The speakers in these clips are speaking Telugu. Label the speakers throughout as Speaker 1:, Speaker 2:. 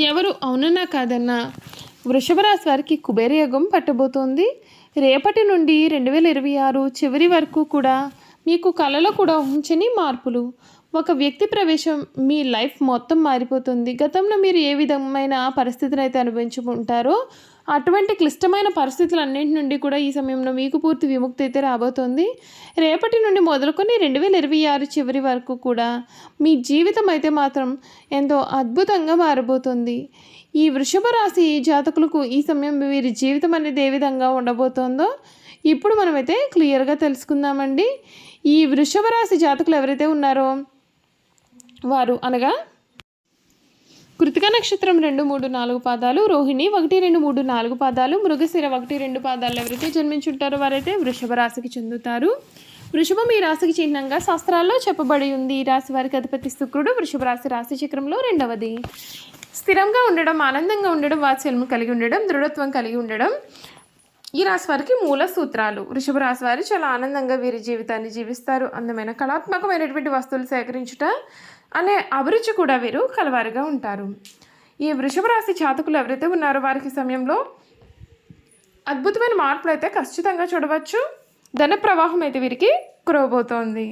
Speaker 1: ఎవరు? అవునన్నా కాదన్నా. వృషభరాశి వారికి కుబేర యోగం పట్టబోతోంది. రేపటి నుండి రెండు వేల ఇరవై ఆరు చివరి వరకు కూడా మీకు కళలో కూడా ఊహించని మార్పులు. ఒక వ్యక్తి ప్రవేశం మీ లైఫ్ మొత్తం మారిపోతుంది. గతంలో మీరు ఏ విధమైన పరిస్థితిని అయితే అనుభవించుకుంటారో అటువంటి క్లిష్టమైన పరిస్థితులన్నింటి నుండి కూడా ఈ సమయంలో మీకు పూర్తి విముక్తి అయితే రాబోతోంది. రేపటి నుండి మొదలుకొని రెండు వేల ఇరవై ఆరు చివరి వరకు కూడా మీ జీవితం అయితే మాత్రం ఎంతో అద్భుతంగా మారబోతుంది. ఈ వృషభ రాశి జాతకులకు ఈ సమయం వీరి జీవితం అనేది ఏ విధంగా ఉండబోతోందో ఇప్పుడు మనమైతే క్లియర్గా తెలుసుకుందామండి. ఈ వృషభ రాశి జాతకులు ఎవరైతే ఉన్నారో వారు అనగా కృతిక నక్షత్రం రెండు మూడు నాలుగు పాదాలు రోహిణి ఒకటి రెండు మూడు నాలుగు పాదాలు మృగశిర ఒకటి రెండు పాదాలు ఎవరైతే జన్మించుంటారో వారైతే వృషభ రాశికి చెందుతారు. వృషభం ఈ రాశికి చిహ్నంగా శాస్త్రాల్లో చెప్పబడి ఉంది. ఈ రాశి వారికి అధిపతి శుక్రుడు వృషభ రాశి రాశి చక్రంలో రెండవది. స్థిరంగా ఉండడం ఆనందంగా ఉండడం వాత్సల్యం కలిగి ఉండడం దృఢత్వం కలిగి ఉండడం ఈ రాశి వారికి మూల సూత్రాలు. వృషభ రాశి వారు చాలా ఆనందంగా వీరి జీవితాన్ని జీవిస్తారు. అందమైన కళాత్మకమైనటువంటి వస్తువులు సేకరించుట అనే అభిరుచి కూడా వీరు కలవారుగా ఉంటారు. ఈ వృషభ రాశి జాతకులు ఎవరైతే ఉన్నారో వారికి సమయంలో అద్భుతమైన మార్పులు అయితే ఖచ్చితంగా చూడవచ్చు. ధన ప్రవాహం అయితే వీరికి కురవబోతోంది.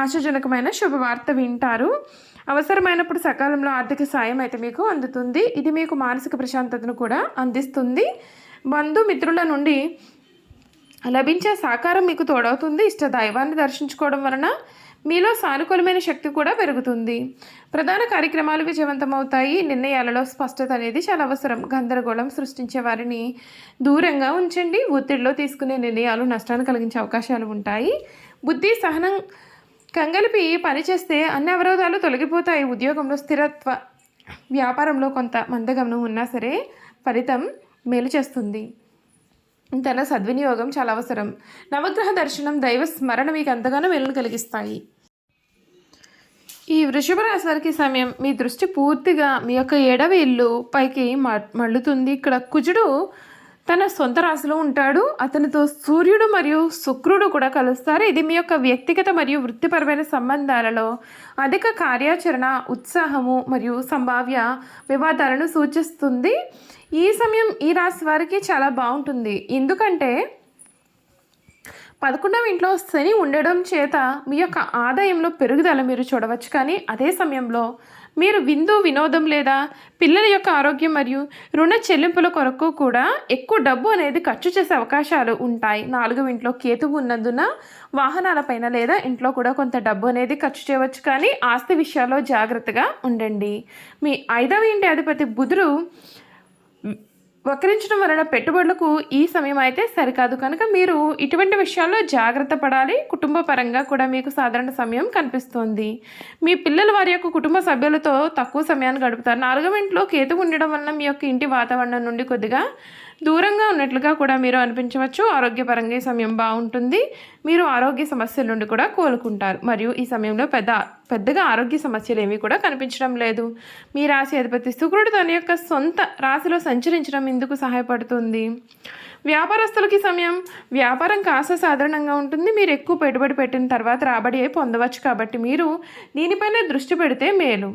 Speaker 1: ఆశాజనకమైన శుభవార్త వింటారు. అవసరమైనప్పుడు సకాలంలో ఆర్థిక సాయం అయితే మీకు అందుతుంది. ఇది మీకు మానసిక ప్రశాంతతను కూడా అందిస్తుంది. బంధుమిత్రుల నుండి లభించే సహకారం మీకు తోడవుతుంది. ఇష్ట దైవాన్ని దర్శించుకోవడం వలన మీలో సానుకూలమైన శక్తి కూడా పెరుగుతుంది. ప్రధాన కార్యక్రమాలు విజయవంతమవుతాయి. నిర్ణయాలలో స్పష్టత అనేది చాలా అవసరం. గందరగోళం సృష్టించే వారిని దూరంగా ఉంచండి. ఒత్తిడిలో తీసుకునే నిర్ణయాలు నష్టాన్ని కలిగించే అవకాశాలు ఉంటాయి. బుద్ధి సహనం కంగలిపి పనిచేస్తే అన్ని అవరోధాలు తొలగిపోతాయి. ఉద్యోగంలో స్థిరత్వ వ్యాపారంలో కొంత మందగమనం ఉన్నా సరే ఫలితం మేలు చేస్తుంది. తన సద్వినియోగం చాలా అవసరం. నవగ్రహ దర్శనం దైవ స్మరణ మీకు ఎంతగానో మేలును కలిగిస్తాయి. ఈ వృషభ రాశి వారికి సమయం మీ దృష్టి పూర్తిగా మీ యొక్క ఏడవ ఇల్లు పైకి మ- మళ్ళుతుంది. ఇక్కడ కుజుడు తన సొంత రాశిలో ఉంటాడు. అతనితో సూర్యుడు మరియు శుక్రుడు కూడా కలుస్తారు. ఇది మీ యొక్క వ్యక్తిగత మరియు వృత్తిపరమైన సంబంధాలలో అధిక కార్యాచరణ ఉత్సాహము మరియు సంభావ్య వివాదాలను సూచిస్తుంది. ఈ సమయం ఈ రాశి వారికి చాలా బాగుంటుంది. ఎందుకంటే పదకొండవ ఇంట్లో శని ఉండడం చేత మీ యొక్క ఆదాయంలో పెరుగుదల మీరు చూడవచ్చు. కానీ అదే సమయంలో మీరు విందు వినోదం లేదా పిల్లల యొక్క ఆరోగ్యం మరియు రుణ చెల్లింపుల కొరకు కూడా ఎక్కువ డబ్బు అనేది ఖర్చు చేసే అవకాశాలు ఉంటాయి. నాలుగవ ఇంట్లో కేతువు ఉన్నందున వాహనాలపైన లేదా ఇంట్లో కూడా కొంత డబ్బు అనేది ఖర్చు చేయవచ్చు. కానీ ఆస్తి విషయాల్లో జాగ్రత్తగా ఉండండి. మీ ఐదవ ఇంటి అధిపతి బుధుడు వక్రించడం వలన పెట్టుబడులకు ఈ సమయం అయితే సరికాదు. కనుక మీరు ఇటువంటి విషయాల్లో జాగ్రత్త పడాలి. కుటుంబ పరంగా కూడా మీకు సాధారణ సమయం కనిపిస్తుంది. మీ పిల్లలు వారి యొక్క కుటుంబ సభ్యులతో తక్కువ సమయాన్ని గడుపుతారు. నాలుగవ ఇంట్లో కేతు ఉండడం వలన మీ యొక్క ఇంటి వాతావరణం నుండి కొద్దిగా దూరంగా ఉన్నట్లుగా కూడా మీరు అనిపించవచ్చు. ఆరోగ్యపరంగా ఈ సమయం బాగుంటుంది. మీరు ఆరోగ్య సమస్యల నుండి కూడా కోలుకుంటారు. మరియు ఈ సమయంలో పెద్ద పెద్దగా ఆరోగ్య సమస్యలు ఏమీ కూడా కనిపించడం లేదు. మీ రాశి అధిపతి శుక్రుడు తన యొక్క సొంత రాశిలో సంచరించడం ఇందుకు సహాయపడుతుంది? వ్యాపారస్తులకి సమయం వ్యాపారం కాస్త సాధారణంగా ఉంటుంది. మీరు ఎక్కువ పెట్టుబడి పెట్టిన తర్వాత రాబడి పొందవచ్చు. కాబట్టి మీరు దీనిపైన దృష్టి పెడితే మేలు.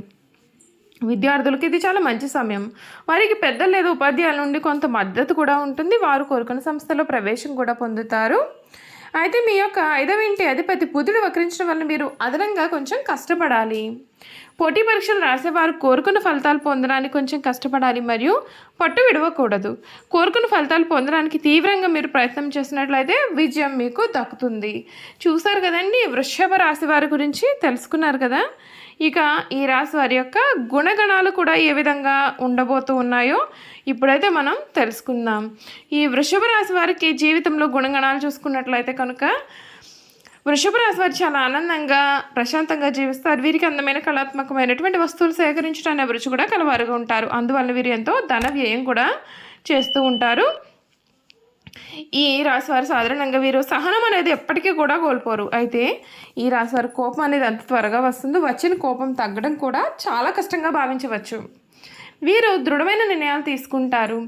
Speaker 1: విద్యార్థులకు ఇది చాలా మంచి సమయం. వారికి పెద్దలు లేదా ఉపాధ్యాయుల నుండి కొంత మద్దతు కూడా ఉంటుంది. వారు కోరుకున్న సంస్థలో ప్రవేశం కూడా పొందుతారు. అయితే మీ యొక్క ఐదవ ఇంటి అధిపతి బుధుడు వక్రించడం వల్ల మీరు అదనంగా కొంచెం కష్టపడాలి. పోటీ పరీక్షలు రాసేవారు కోరుకున్న ఫలితాలు పొందడానికి కొంచెం కష్టపడాలి మరియు పట్టు విడవకూడదు. కోరుకున్న ఫలితాలు పొందడానికి తీవ్రంగా మీరు ప్రయత్నం చేసినట్లయితే విజయం మీకు దక్కుతుంది. చూసారు కదండి వృషభ రాశి వారి గురించి తెలుసుకున్నారు కదా? ఇక ఈ రాశి వారి యొక్క గుణగణాలు కూడా ఏ విధంగా ఉండబోతూ ఉన్నాయో ఇప్పుడైతే మనం తెలుసుకుందాం. ఈ వృషభ రాశి వారికి జీవితంలో గుణగణాలు చూసుకున్నట్లయితే కనుక వృషభ రాశి వారు చాలా ఆనందంగా ప్రశాంతంగా జీవిస్తారు. వీరికి అందమైన కళాత్మకమైనటువంటి వస్తువులు సేకరించడానికి అభిరుచి కూడా కలవారుగా ఉంటారు. అందువల్ల వీరు ఎంతో ధన వ్యయం కూడా చేస్తూ ఉంటారు. ఈ రాశివారు సాధారణంగా వీరు సహనం అనేది ఎప్పటికీ కూడా కోల్పోరు. అయితే ఈ రాశివారి కోపం అనేది అంత త్వరగా వస్తుంది. వచ్చిన కోపం తగ్గడం కూడా చాలా కష్టంగా భావించవచ్చు. వీరు దృఢమైన నిర్ణయాలు తీసుకుంటారు.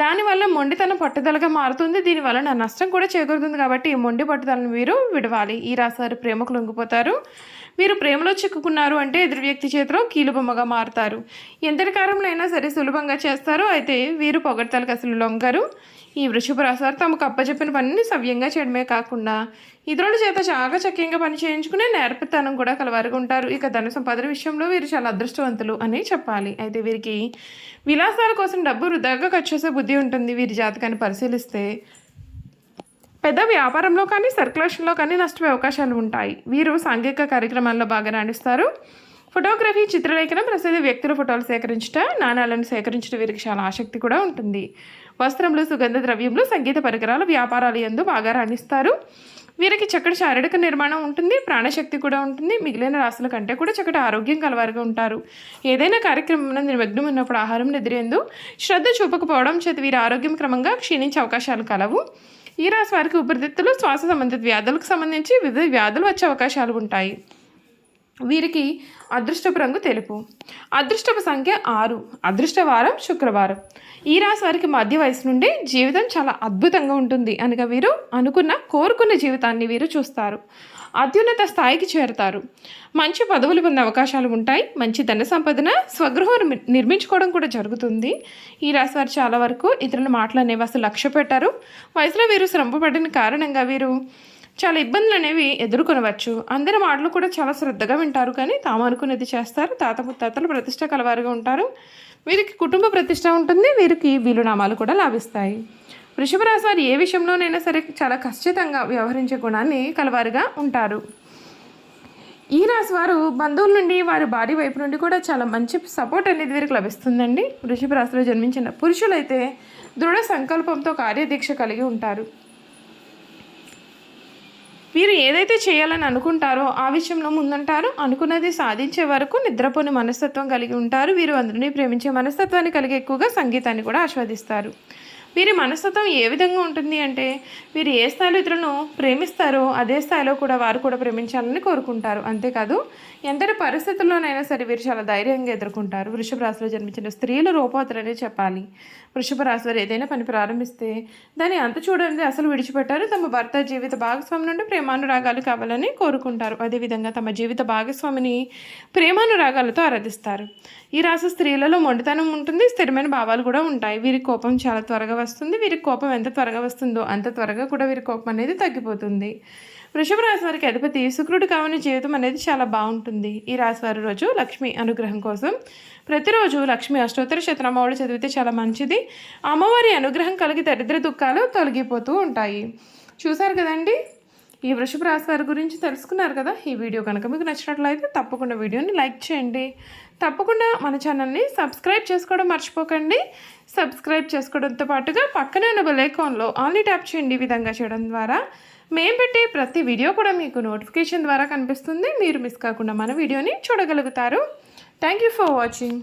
Speaker 1: దానివల్ల మొండితనం పట్టుదలగా మారుతుంది. దీనివల్ల నా నష్టం కూడా చేకూరుతుంది కాబట్టి ఈ మొండి పట్టుదలను వీరు విడవాలి. ఈ రాశివారు ప్రేమకు లొంగిపోతారు. వీరు ప్రేమలో చిక్కుకున్నారు అంటే ఎదురు వ్యక్తి చేతిలో కీలుబొమ్మగా మారుతారు. ఎంతటి కారంలో అయినా సరే సులభంగా చేస్తారు. అయితే వీరు పొగడతలకు అసలు లొంగరు. ఈ వృషభ రాశి వారు తమకు అప్పచెప్పిన పనిని సవ్యంగా చేయడమే కాకుండా ఇతరుల చేత చాలా చక్యంగా పని చేయించుకునే నేర్పతనం కూడా కలవారుగా ఉంటారు ఇక ధన సంపాదన విషయంలో వీరు చాలా అదృష్టవంతులు అని చెప్పాలి. అయితే వీరికి విలాసాల కోసం డబ్బు వృధాగా ఖర్చు చేసే బుద్ధి ఉంటుంది. వీరి జాతకాన్ని పరిశీలిస్తే పెద్ద వ్యాపారంలో కానీ సర్క్యులేషన్లో కానీ నష్టపోయే అవకాశాలు ఉంటాయి. వీరు సాంఘిక కార్యక్రమాల్లో బాగా రాణిస్తారు. ఫోటోగ్రఫీ చిత్రలేఖనం ప్రసిద్ధ వ్యక్తుల ఫోటోలు సేకరించుట నాణాలను సేకరించడం వీరికి చాలా ఆసక్తి కూడా ఉంటుంది. వస్త్రములు సుగంధ ద్రవ్యములు సంగీత పరికరాలు వ్యాపారాలు ఎందు బాగా రాణిస్తారు. వీరికి చక్కటి శారీరక నిర్మాణం ఉంటుంది ప్రాణశక్తి కూడా ఉంటుంది మిగిలిన రాశుల కంటే కూడా చక్కటి ఆరోగ్యం కలవారుగా ఉంటారు. ఏదైనా కార్యక్రమం నిమగ్నం ఉన్నప్పుడు ఆహారం నిద్రేందు శ్రద్ధ చూపకపోవడం చేత వీరి ఆరోగ్యం క్రమంగా క్షీణించే అవకాశాలు కలవు. ఈ రాశి వారికి ఉపరితిత్తులు శ్వాస సంబంధిత వ్యాధులకు సంబంధించి వివిధ వ్యాధులు వచ్చే అవకాశాలు ఉంటాయి. వీరికి అదృష్టపు రంగు తెలుపు. అదృష్టపు సంఖ్య ఆరు. అదృష్టవారం శుక్రవారం. ఈ రాశి వారికి మధ్య వయసు నుండి జీవితం చాలా అద్భుతంగా ఉంటుంది అనగా వీరు అనుకున్న కోరుకున్న జీవితాన్ని వీరు చూస్తారు. అత్యున్నత స్థాయికి చేరుతారు. మంచి పదవులు పొందే అవకాశాలు ఉంటాయి. మంచి ధన సంపదన స్వగృహం నిర్మించుకోవడం కూడా జరుగుతుంది. ఈ రాశి వారు చాలా వరకు ఇతరుల మాటలు అనేవి అసలు లక్ష్య పెట్టారు వయసులో వీరు శ్రమపడిన కారణంగా వీరు చాలా ఇబ్బందులు అనేవి ఎదుర్కొనవచ్చు. అందరి మాటలు కూడా చాలా శ్రద్ధగా వింటారు. కానీ తాము అనుకున్నది చేస్తారు. తాత ముత్తాతలు ప్రతిష్ట కలవారుగా ఉంటారు. వీరికి కుటుంబ ప్రతిష్ట ఉంటుంది. వీరికి వీలునామాలు కూడా లాభిస్తాయి. వృషభ రాశి వారు ఏ విషయంలోనైనా సరే చాలా ఖచ్చితంగా వ్యవహరించే గుణాన్ని కలవారుగా ఉంటారు. ఈ రాశి వారు బంధువుల నుండి వారి భార్య వైపు నుండి కూడా చాలా మంచి సపోర్ట్ అనేది వీరికి లభిస్తుందండి. వృషభ రాశిలో జన్మించిన పురుషులైతే దృఢ సంకల్పంతో కార్యదీక్ష కలిగి ఉంటారు. మీరు ఏదైతే చేయాలని అనుకుంటారో ఆ విషయంలో ముందుంటారు. అనుకున్నది సాధించే వరకు నిద్రపోని మనస్తత్వం కలిగి ఉంటారు. వీరు అందరినీ ప్రేమించే మనస్తత్వాన్ని కలిగి ఎక్కువగా సంగీతాన్ని కూడా ఆస్వాదిస్తారు. వీరి మనస్తత్వం ఏ విధంగా ఉంటుంది అంటే వీరు ఏ స్థాయిలో ఇతరులను ప్రేమిస్తారో అదే స్థాయిలో కూడా వారు కూడా ప్రేమించాలని కోరుకుంటారు. అంతేకాదు ఎంతటి పరిస్థితుల్లోనైనా సరే వీరు చాలా ధైర్యంగా ఎదుర్కొంటారు. వృషభ రాశిలో జన్మించిన స్త్రీలు రూపవతులనే చెప్పాలి. వృషభ రాశి ఏదైనా పని ప్రారంభిస్తే దాన్ని అంత చూడండి అసలు విడిచిపెట్టారు. తమ భర్త జీవిత భాగస్వామి నుండి ప్రేమానురాగాలు కావాలని కోరుకుంటారు. అదేవిధంగా తమ జీవిత భాగస్వామిని ప్రేమానురాగాలతో ఆరాధిస్తారు. ఈ రాశి స్త్రీలలో మొండితనం ఉంటుంది స్థిరమైన భావాలు కూడా ఉంటాయి. వీరి కోపం చాలా త్వరగా వస్తుంది. వీరి కోపం ఎంత త్వరగా వస్తుందో అంత త్వరగా కూడా వీరి కోపం అనేది తగ్గిపోతుంది. వృషభ రాశి వారికి అధిపతి శుక్రుడు కావని జీవితం అనేది చాలా బాగుంటుంది. ఈ రాశి వారి రోజు లక్ష్మి అనుగ్రహం కోసం ప్రతిరోజు లక్ష్మి అష్టోత్తర శతనామావళి చదివితే చాలా మంచిది. అమ్మవారి అనుగ్రహం కలిగి దరిద్ర దుఃఖాలు తొలగిపోతూ ఉంటాయి. చూశారు కదండి? ఈ వృషభ రాశి వారి గురించి తెలుసుకున్నారు కదా? ఈ వీడియో కనుక మీకు నచ్చినట్లయితే తప్పకుండా వీడియోని లైక్ చేయండి. తప్పకుండా మన ఛానల్ని సబ్స్క్రైబ్ చేసుకోవడం మర్చిపోకండి. సబ్స్క్రైబ్ చేసుకోవడంతో పాటుగా పక్కనే ఉన్న బెల్ ఆన్లీ ట్యాప్ చేయండి ఈ విధంగా చేయడం ద్వారా. మేము పెట్టే ప్రతి వీడియో కూడా మీకు నోటిఫికేషన్ ద్వారా కనిపిస్తుంది. మీరు మిస్ కాకుండా మన వీడియోని చూడగలుగుతారు. Thank you for watching